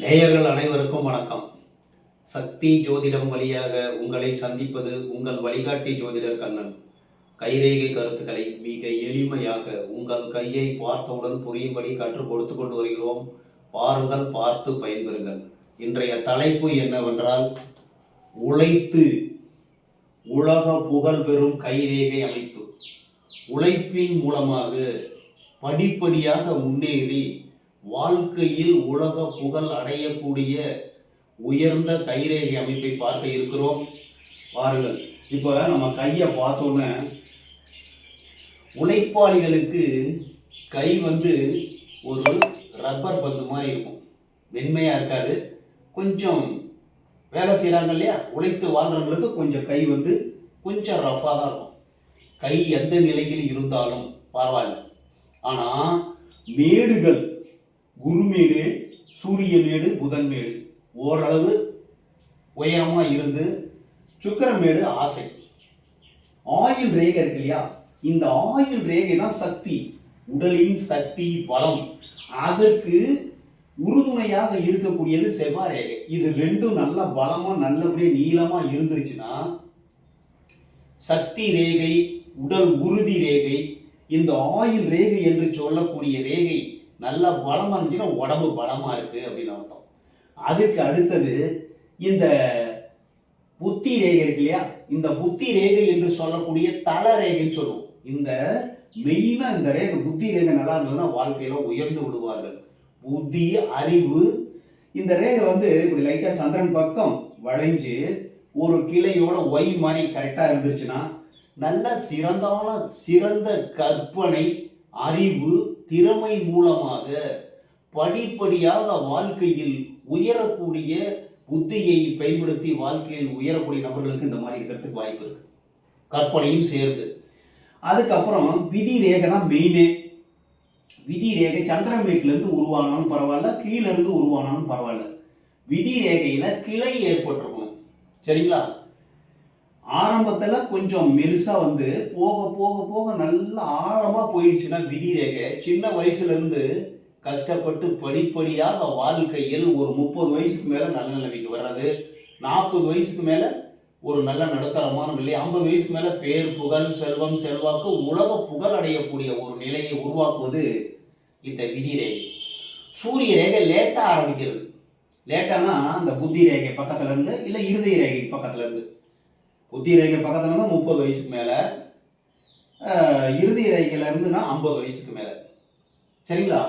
நேயர்கள் அனைவருக்கும் வணக்கம். சக்தி ஜோதிடம் வழியாக உங்களை சந்திப்பது உங்கள் வழிகாட்டி ஜோதிடர் கண்ணன். கைரேகை கருத்துக்களை மிக எளிமையாக உங்கள் கையை பார்த்தவுடன் புரியும்படி கற்றுக் கொடுத்து கொண்டு வருகிறோம். பாருங்கள் பார்த்து பயன்பெறுங்கள். இன்றைய தலைப்பு என்னவென்றால் உழைத்து உலக புகழ் பெறும் கைரேகை அமைப்பு. உழைப்பின் மூலமாக படிப்படியாக முன்னேறி வாழ்க்கையில் உலக புகழ் அடையக்கூடிய உயர்ந்த கைரேகை அமைப்பை பார்க்க இருக்கிறோம். பாருங்கள். இப்போ நம்ம கையை பார்த்தோன்னே உழைப்பாளிகளுக்கு கை வந்து ஒரு ரப்பர் பந்து மாதிரி இருக்கும். மென்மையாக இருக்காது. கொஞ்சம் வேலை செய்கிறாங்க இல்லையா? உழைத்து வாழ்கிறவங்களுக்கு கொஞ்சம் கை வந்து கொஞ்சம் ரஃப்பாக தான் இருக்கும். கை எந்த நிலையில் இருந்தாலும் பரவாயில்ல. ஆனால் மேடுகள் குருமேடு சூரியமேடு புதன்மேடு. ஓரளவு உயரமாக இருந்து சுக்கரமேடு ஆசை. ஆயுள் ரேகை இருக்கு இல்லையா? இந்த ஆயுள் ரேகை தான் சக்தி. உடலின் சக்தி பலம். அதற்கு உறுதுணையாக இருக்கக்கூடியது செவ்வாய் ரேகை இது ரெண்டும் நல்ல பலமா நல்லபடியாக நீளமா இருந்துருச்சுன்னா சக்தி ரேகை உடல் உறுதி ரேகை இந்த ஆயுள் ரேகை என்று சொல்லக்கூடிய ரேகை நல்ல பலமா இருந்துச்சுன்னா உடம்பு பலமாக இருக்குது அப்படின்னு அர்த்தம். அதுக்கு அடுத்தது இந்த புத்தி ரேகை இருக்கு இல்லையா? இந்த புத்தி ரேகை என்று சொல்லக்கூடிய தல ரேகைன்னு சொல்லுவோம். இந்த மெயினாக இந்த ரேகை புத்தி ரேகை நல்லா இருந்ததுன்னா வாழ்க்கையில் உயர்ந்து விடுவார்கள். புத்தி அறிவு இந்த ரேகை வந்து இப்படி லைட்டாக சந்திரன் பக்கம் வளைஞ்சு ஒரு கிளையோட ஒய் மாதிரி கரெக்டாக இருந்துச்சுன்னா நல்ல சிறந்தான சிறந்த கற்பனை அறிவு திறமை மூலமாக படிப்படியாக வாழ்க்கையில் உயரக்கூடிய புத்தியை பயன்படுத்தி வாழ்க்கையில் உயரக்கூடிய நபர்களுக்கு இந்த மாதிரி இருக்கிறதுக்கு வாய்ப்பு இருக்கு. கற்பனையும் சேர்ந்து. அதுக்கப்புறம் விதி ரேகை தான் மெயினே விதி ரேகை சந்திரமேட்ல இருந்து உருவானாலும் பரவாயில்ல கீழே இருந்து உருவானாலும் பரவாயில்ல. விதி ரேகையில் கிளை ஏற்பட்டிருக்கும். சரிங்களா? ஆரம்பத்தில் கொஞ்சம் மெலிசா வந்து போக போக போக நல்லா ஆழமாக போயிடுச்சுன்னா விதி ரேகை சின்ன வயசுலேருந்து கஷ்டப்பட்டு படிப்படியாக வாழ்க்கையில் ஒரு முப்பது வயசுக்கு மேலே நல்ல நிலைமைக்கு வர்றது நாற்பது வயசுக்கு மேலே ஒரு நல்ல நடுத்தரமான நிலை ஐம்பது வயசுக்கு மேலே பேர் புகழ் செல்வம் செல்வாக்கு உலக புகழ் அடையக்கூடிய ஒரு நிலையை உருவாக்குவது இந்த விதி ரேகை சூரிய ரேகை லேட்டாக ஆரம்பிக்கிறது. லேட்டானா அந்த புத்தி ரேகை பக்கத்துலேருந்து இல்லை இருதய ரேகை பக்கத்துலேருந்து புத்தி ரேகை பக்கத்துல முப்பது வயசுக்கு மேலே இறுதி இருதய இருந்துன்னா ஐம்பது வயசுக்கு மேலே. சரிங்களா?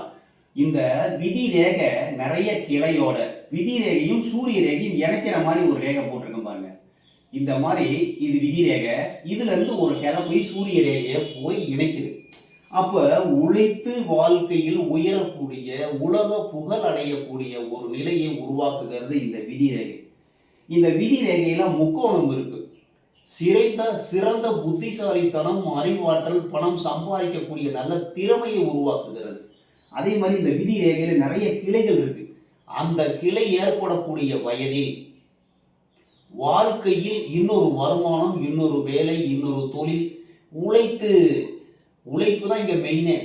இந்த விதி ரேகை நிறைய கிளையோட விதி ரேகையும் சூரிய ரேகையும் இணைக்கிற மாதிரி ஒரு ரேகை போட்டிருக்கேன் பாருங்க. இந்த மாதிரி இது விதி ரேகை. இதுலேருந்து ஒரு கிளை போய் சூரிய ரேகையை போய் இணைக்குது. அப்போ உழைத்து வாழ்க்கையில் உயரக்கூடிய உலக புகழ் அடையக்கூடிய ஒரு நிலையை உருவாக்குகிறது இந்த விதி ரேகை. இந்த விதி ரேகையில முக்கோணம் இருக்கு. சிறைத்த சிறந்த புத்திசாலித்தனம் அறிவாற்றல் பணம் சம்பாதிக்கக்கூடிய நல்ல திறமையை உருவாக்குகிறது. அதே மாதிரி இந்த விதி ரேகையில் நிறைய கிளைகள் இருக்கு. அந்த கிளை ஏற்படக்கூடிய வயதில் வாழ்க்கையில் இன்னொரு வருமானம் இன்னொரு வேலை இன்னொரு தொழில் உழைத்து உழைப்பு தான் இங்கே மெயினே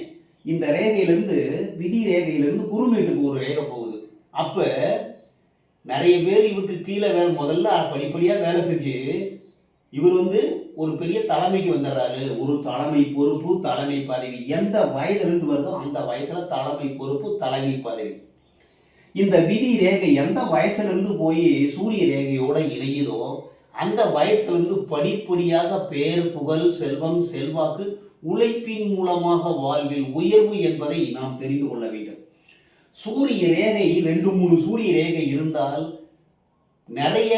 இந்த ரேகையிலேருந்து விதி ரேகையிலேருந்து குருமேட்டுக்கு ஒரு ரேகை போகுது. அப்போ நிறைய பேர் இவருக்கு கீழே வேலை முதல்ல படிப்படியாக வேலை செஞ்சு இவர் வந்து ஒரு பெரிய தலைமைக்கு வந்துடுறாரு ஒரு தலைமை பொறுப்பு தலைமை பதவி. எந்த வயதுல இருந்து வருதோ அந்த வயசுல தலைமை பொறுப்பு தலைமை பதவி. இந்த விதி ரேகை எந்த வயசுல இருந்து போய் சூரிய ரேகையோட இணையுதோ அந்த வயசுலேருந்து படிப்படியாக பேர் புகழ் செல்வம் செல்வாக்கு உழைப்பின் மூலமாக வாழ்வில் உயர்வு என்பதை நாம் தெரிந்து கொள்ள வேண்டும். சூரிய ரேகை ரெண்டு மூணு சூரிய ரேகை இருந்தால் நிறைய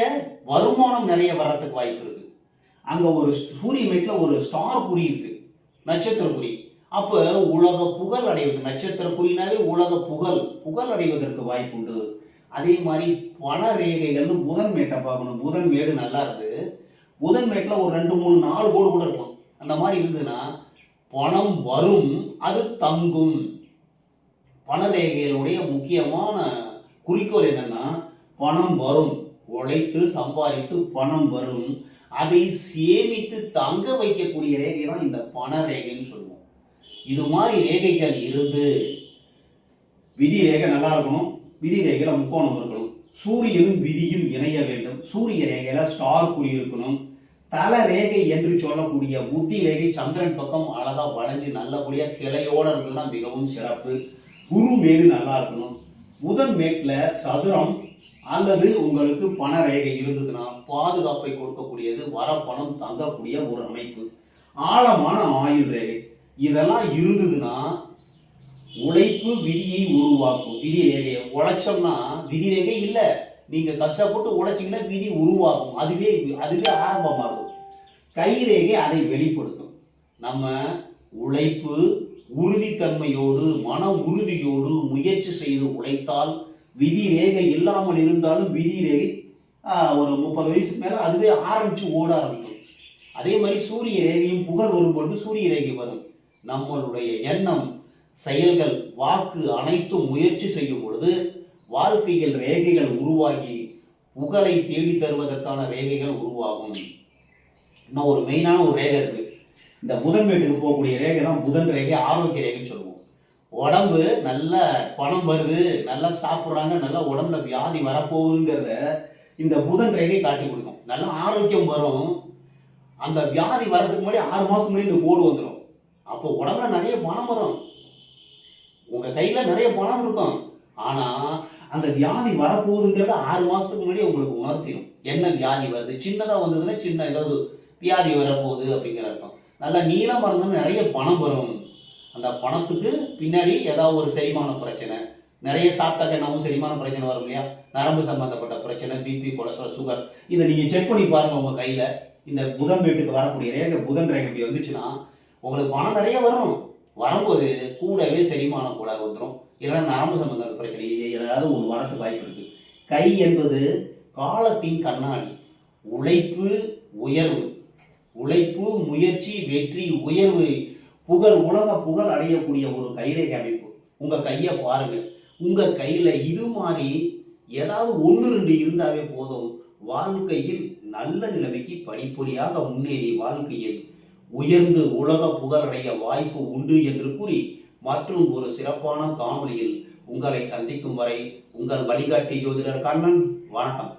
வருமானம் நிறைய வர்றதுக்கு வாய்ப்பு இருக்கு. அங்கே ஒரு சூரிய மேட்டில் ஒரு ஸ்டார் குறி இருக்கு. நட்சத்திர குறி. அப்போ உலக புகழ் அடைவது நட்சத்திர குறினாவே உலக புகழ் புகழ் அடைவதற்கு வாய்ப்பு உண்டு. அதே மாதிரி பண ரேகைகள்னு புதன் மேட்டை பார்க்கணும். புதன் மேடு நல்லா இருக்கு. புதன் மேட்டில் ஒரு ரெண்டு மூணு நாலு கோடு கூட இருக்கலாம். அந்த மாதிரி இருந்ததுன்னா பணம் வரும் அது தங்கும். பண ரேகைகளுடைய முக்கியமான குறிக்கோள் என்னன்னா பணம் வரும். உழைத்து சம்பாதித்து பணம் வரும். அதை சேமித்து தங்க வைக்கக்கூடிய ரேகை தான் இந்த பண ரேகைன்னு சொல்லுவோம். இது மாதிரி ரேகைகள் இருந்து விதி ரேகை நல்லா இருக்கணும். விதி ரேகையில் முக்கோணம் இருக்கணும். சூரியனும் விதியும் இணைய வேண்டும். சூரிய ரேகையில் ஸ்டார் குறி இருக்கணும். தல ரேகை என்று சொல்லக்கூடிய புத்தி ரேகை சந்திரன் பக்கம் அழகாக வளைஞ்சு நல்லபடியாக கிளையோட இருக்குதுன்னா மிகவும் சிறப்பு. குரு மேடு நல்லா இருக்கணும். புதன் மேட்டில் சதுரம் அல்லது உங்களுக்கு பண ரேகை இருந்ததுன்னா பாதுகாப்பை கொடுக்கக்கூடியது வரப்பணம் தங்கக்கூடிய ஒரு அமைப்பு. ஆழமான ஆயுள் ரேகை. இதெல்லாம் இருந்ததுன்னா உழைப்பு விதியை உருவாக்கும். விதி ரேகையை உழைச்சோம்னா விதி ரேகை இல்லை. நீங்க கஷ்டப்பட்டு உழைச்சிங்கன்னா விதி உருவாகும். அதுவே அதுவே ஆரம்பமாகும் கை ரேகை அதை வெளிப்படுத்தும். நம்ம உழைப்பு உறுதித்தன்மையோடு மன உறுதியோடு முயற்சி செய்து உழைத்தால் விதி ரேகை இல்லாமல் இருந்தாலும் விதி ரேகை ஒரு முப்பது வயசுக்கு மேலே அதுவே ஆரம்பித்து ஓட ஆரம்பிக்கும். அதே மாதிரி சூரிய ரேகையும் புகழ் வரும்பொழுது சூரிய ரேகை வரும். நம்மளுடைய எண்ணம் செயல்கள் வாக்கு அனைத்தும் முயற்சி செய்யும் பொழுது வாழ்க்கையில் ரேகைகள் உருவாகி புகழை தேடி தருவதற்கான ரேகைகள் உருவாகும். இன்னும் ஒரு மெயினான ஒரு ரேகை இருக்குது இந்த புதன் வீட்டுக்கு போகக்கூடிய ரேகை தான் புதன் ரேகை ஆரோக்கிய ரேகைன்னு சொல்லுவோம். உடம்பு நல்ல பணம் வருது நல்லா சாப்பிட்றாங்க நல்லா உடம்புல வியாதி வரப்போகுதுங்கிறத இந்த புதன் ரேகை காட்டி கொடுக்கும். நல்ல ஆரோக்கியம் வரும். அந்த வியாதி வர்றதுக்கு முன்னாடி ஆறு மாதம் முன்னாடி இந்த கோடு வந்துடும் அப்போ உடம்புல நிறைய பணம் வரும். உங்கள் கையில் நிறைய பணம் இருக்கும். ஆனால் அந்த வியாதி வரப்போகுதுங்கிறத ஆறு மாதத்துக்கு முன்னாடி உங்களுக்கு உணர்த்திடும் என்ன வியாதி வருது? சின்னதாக வந்ததுன்னா சின்ன ஏதாவது வியாதி வரப்போகுது அப்படிங்கிற அர்த்தம். நல்லா நீளம் இருந்ததுன்னா நிறைய பணம் வரும். அந்த பணத்துக்கு பின்னாடி ஏதாவது ஒரு செரிமான பிரச்சனை. நிறைய சாப்பிட்டாக்க என்னவும் செரிமான பிரச்சனை வரும் இல்லையா? நரம்பு சம்பந்தப்பட்ட பிரச்சனை பிபி கொலஸ்ட்ரால் சுகர் இதை நீங்கள் செக் பண்ணி பாருங்கள் உங்கள் கையில். இந்த புதன் வீட்டுக்கு வரக்கூடிய ரேகை புதன் ரேகை இப்படி வந்துச்சுன்னா உங்களுக்கு பணம் நிறைய வரும். வரும்போது கூடவே செரிமானம் கூட வந்துடும் இல்லைன்னா நரம்பு சம்பந்த பிரச்சனை இது ஏதாவது ஒன்று வரத்துக்கு வாய்ப்பு இருக்குது கை என்பது காலத்தின் கண்ணாடி. உழைப்பு உயர்வு. உழைப்பு முயற்சி வெற்றி உயர்வு. புகழ் உலக புகழ் அடையக்கூடிய ஒரு கைரேகை அமைப்பு. உங்கள் கையை பாருங்கள். உங்கள் கையில் இது மாதிரி ஏதாவது ஒன்று ரெண்டு இருந்தாவே போதும். வாழ்க்கையில் நல்ல நிலைமைக்கு படிப்படியாக முன்னேறி வாழ்க்கையில் உயர்ந்து உலக புகழடைய வாய்ப்பு உண்டு என்று கூறி மற்றும் ஒரு சிறப்பான காணொளியில் உங்களை சந்திக்கும் வரை உங்கள் வழிகாட்டி ஜோதிடர் கண்ணன். வணக்கம்.